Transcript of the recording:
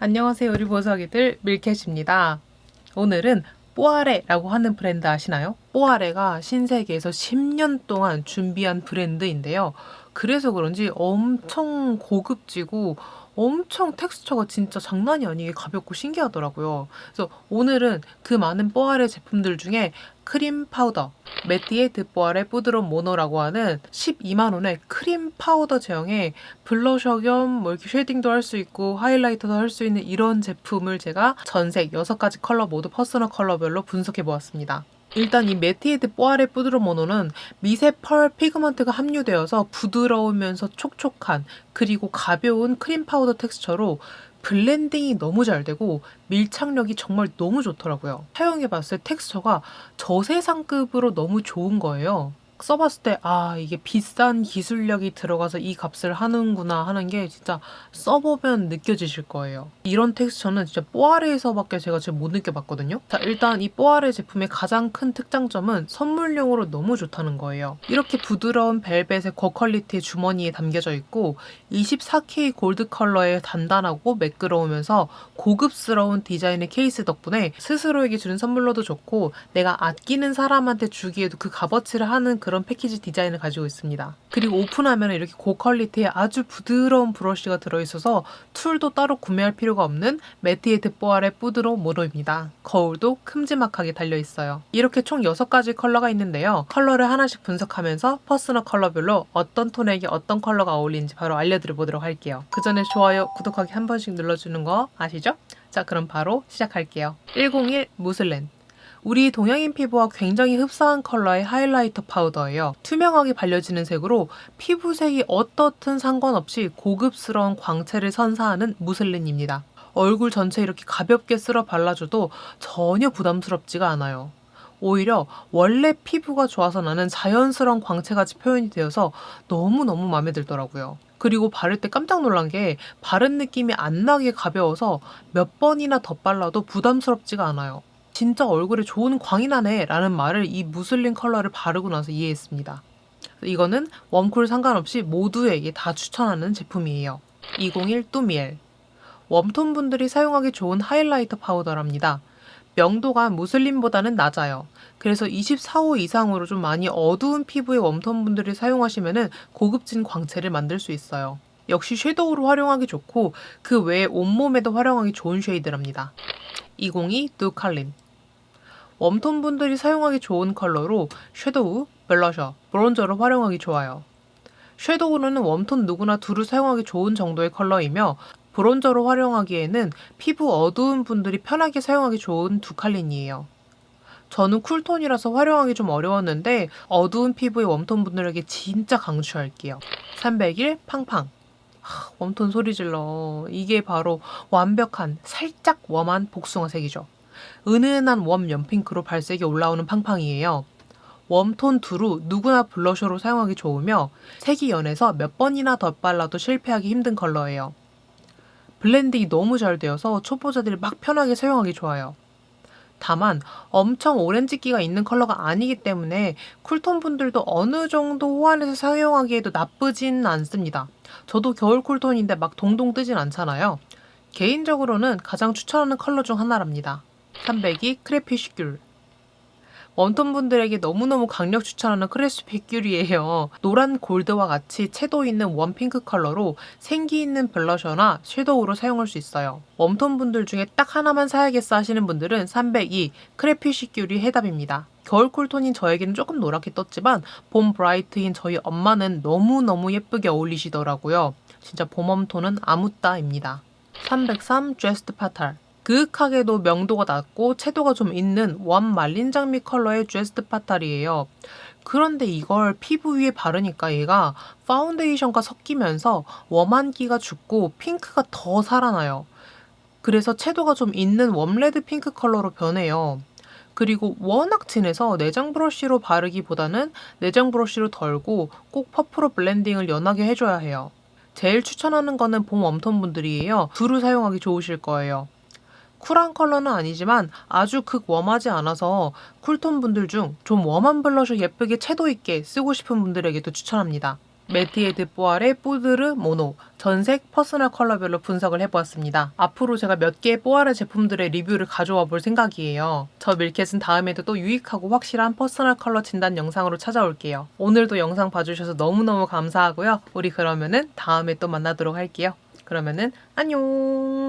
안녕하세요 우리 보석이들 밀켓입니다. 오늘은 뽀아레라고 하는 브랜드 아시나요? 뽀아레가 신세계에서 10년 동안 준비한 브랜드인데요. 그래서 그런지 엄청 고급지고 엄청 텍스처가 진짜 장난이 아니게 가볍고 신기하더라고요. 그래서 오늘은 그 많은 뽀아레 제품들 중에 크림 파우더, 메티에 드 뽀아레 뿌드로 모노라고 하는 12만 원의 크림 파우더 제형의 블러셔 겸 뭐 이렇게 쉐딩도 할 수 있고 하이라이터도 할 수 있는 이런 제품을 제가 전색 6가지 컬러 모두 퍼스널 컬러별로 분석해 보았습니다. 일단 이 메티에드 뽀아레 뿌드로 모노는 미세 펄 피그먼트가 함유되어서 부드러우면서 촉촉한 그리고 가벼운 크림 파우더 텍스처로 블렌딩이 너무 잘 되고 밀착력이 정말 너무 좋더라고요. 사용해봤을 때 텍스처가 저세상급으로 너무 좋은 거예요. 써봤을 때, 아, 이게 비싼 기술력이 들어가서 이 값을 하는구나 하는 게 진짜 써보면 느껴지실 거예요. 이런 텍스처는 진짜 뽀아레에서밖에 제가 지금 못 느껴봤거든요. 자, 일단 이 뽀아레 제품의 가장 큰 특장점은 선물용으로 너무 좋다는 거예요. 이렇게 부드러운 벨벳의 고퀄리티 주머니에 담겨져 있고 24K 골드 컬러의 단단하고 매끄러우면서 고급스러운 디자인의 케이스 덕분에 스스로에게 주는 선물로도 좋고 내가 아끼는 사람한테 주기에도 그 값어치를 하는 그런 패키지 디자인을 가지고 있습니다. 그리고 오픈하면 이렇게 고퀄리티의 아주 부드러운 브러쉬가 들어있어서 툴도 따로 구매할 필요가 없는 매티에트 뽀아레 뿌드로 모노입니다. 거울도 큼지막하게 달려있어요. 이렇게 총 6가지 컬러가 있는데요. 컬러를 하나씩 분석하면서 퍼스널 컬러별로 어떤 톤에게 어떤 컬러가 어울리는지 바로 알려드려보도록 할게요. 그 전에 좋아요, 구독하기 한 번씩 눌러주는 거 아시죠? 자, 그럼 바로 시작할게요. 101 무슬렌. 우리 동양인 피부와 굉장히 흡사한 컬러의 하이라이터 파우더예요. 투명하게 발려지는 색으로 피부색이 어떻든 상관없이 고급스러운 광채를 선사하는 무슬린입니다. 얼굴 전체 이렇게 가볍게 쓸어 발라줘도 전혀 부담스럽지가 않아요. 오히려 원래 피부가 좋아서 나는 자연스러운 광채같이 표현이 되어서 너무너무 마음에 들더라고요. 그리고 바를 때 깜짝 놀란 게 바른 느낌이 안 나게 가벼워서 몇 번이나 덧발라도 부담스럽지가 않아요. 진짜 얼굴에 좋은 광이 나네 라는 말을 이 무슬린 컬러를 바르고 나서 이해했습니다. 이거는 웜쿨 상관없이 모두에게 다 추천하는 제품이에요. 201 뚜미엘. 웜톤 분들이 사용하기 좋은 하이라이터 파우더랍니다. 명도가 무슬림보다는 낮아요. 그래서 24호 이상으로 좀 많이 어두운 피부의 웜톤 분들이 사용하시면 고급진 광채를 만들 수 있어요. 역시 섀도우로 활용하기 좋고 그 외에 온몸에도 활용하기 좋은 쉐이드랍니다. 202 누칼린 웜톤 분들이 사용하기 좋은 컬러로 섀도우, 블러셔, 브론저로 활용하기 좋아요. 섀도우는 웜톤 누구나 두루 사용하기 좋은 정도의 컬러이며 브론저로 활용하기에는 피부 어두운 분들이 편하게 사용하기 좋은 두 칼린이에요. 저는 쿨톤이라서 활용하기 좀 어려웠는데 어두운 피부의 웜톤 분들에게 진짜 강추할게요. 301 팡팡. 하, 웜톤 소리 질러. 이게 바로 완벽한 살짝 웜한 복숭아색이죠. 은은한 웜 연핑크로 발색이 올라오는 팡팡이에요. 웜톤 두루 누구나 블러셔로 사용하기 좋으며 색이 연해서 몇 번이나 덧발라도 실패하기 힘든 컬러예요. 블렌딩이 너무 잘 되어서 초보자들이 막 편하게 사용하기 좋아요. 다만 엄청 오렌지기가 있는 컬러가 아니기 때문에 쿨톤 분들도 어느 정도 호환해서 사용하기에도 나쁘진 않습니다. 저도 겨울 쿨톤인데 막 동동 뜨진 않잖아요. 개인적으로는 가장 추천하는 컬러 중 하나랍니다. 302 크레피쉬 귤. 웜톤 분들에게 너무너무 강력 추천하는 크레스피 귤이에요. 노란 골드와 같이 채도 있는 웜 핑크 컬러로 생기 있는 블러셔나 섀도우로 사용할 수 있어요. 웜톤 분들 중에 딱 하나만 사야겠어 하시는 분들은 302 크레피쉬 귤이 해답입니다. 겨울 쿨톤인 저에게는 조금 노랗게 떴지만 봄 브라이트인 저희 엄마는 너무너무 예쁘게 어울리시더라고요. 진짜 봄 웜톤은 아무따입니다. 303 제스트 파탈 그윽하게도 명도가 낮고 채도가 좀 있는 웜 말린 장미 컬러의 제스트 파탈이에요. 그런데 이걸 피부 위에 바르니까 얘가 파운데이션과 섞이면서 웜한기가 죽고 핑크가 더 살아나요. 그래서 채도가 좀 있는 웜레드 핑크 컬러로 변해요. 그리고 워낙 진해서 내장 브러쉬로 바르기보다는 내장 브러쉬로 덜고 꼭 퍼프로 블렌딩을 연하게 해줘야 해요. 제일 추천하는 거는 봄 웜톤 분들이에요. 두루 사용하기 좋으실 거예요. 쿨한 컬러는 아니지만 아주 극 웜하지 않아서 쿨톤 분들 중 좀 웜한 블러셔 예쁘게 채도 있게 쓰고 싶은 분들에게도 추천합니다. 메티에드 뽀알의 뽀드르 모노 전색 퍼스널 컬러별로 분석을 해보았습니다. 앞으로 제가 몇 개의 뽀알의 제품들의 리뷰를 가져와 볼 생각이에요. 저 밀켓은 다음에도 또 유익하고 확실한 퍼스널 컬러 진단 영상으로 찾아올게요. 오늘도 영상 봐주셔서 너무너무 감사하고요. 우리 그러면은 다음에 또 만나도록 할게요. 그러면은 안녕!